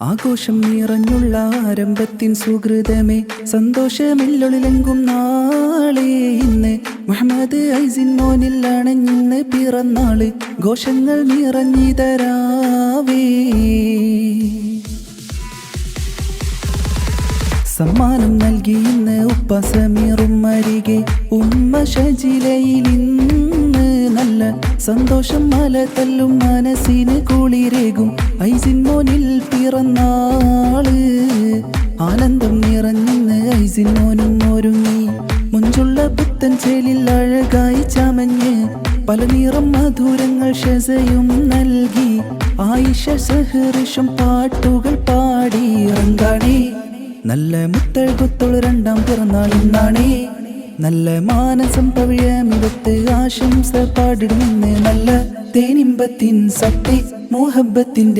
ആഘോഷം നിറഞ്ഞുള്ള ആരംഭത്തിൻ സുഹൃതമേ സന്തോഷമില്ലൊളിലെങ്കും നാളെ ഇന്ന്. മുഹമ്മദ് ഐസിൻ മോനിൽ അണഞ്ഞിന്ന് പിറന്നാൾ ഘോഷങ്ങൾ നിറഞ്ഞിതരാവേ സമ്മാനം നൽകി ഇന്ന് ഉപ്പ സമീറും അരികെ ഉമ്മ ഷജിലയിൽ ഇന്ന് നല്ല സന്തോഷം മല തല്ലും മനസ്സിന് കുളിരേകും. ഐസിൻ മോനിൽ പിറന്നാൾ. ആനന്ദം നിറഞ്ഞിന്ന് ഐസിൻ മോനും ഒരുങ്ങി. മുഞ്ചുള്ള പുത്തൻ ചേലിൽ അഴകായി ചമഞ്ഞ്. പല നിറം മധുരങ്ങൾ ഷസയും നൽകി. ആയിഷ സഹൃഷം പാട്ടുകൾ പാടി. ഇറങ്ങാണേ നല്ല മുത്തഴുകുത്തുള്ള രണ്ടാം പിറന്നാൾ ഇന്നാണേ. നല്ല മാനസം പവിഴമിടത്ത് ആശംസ പാടിടുന്ന. നല്ല തേനിമ്പത്തിൻ സത്തി മോഹബത്തിന്റെ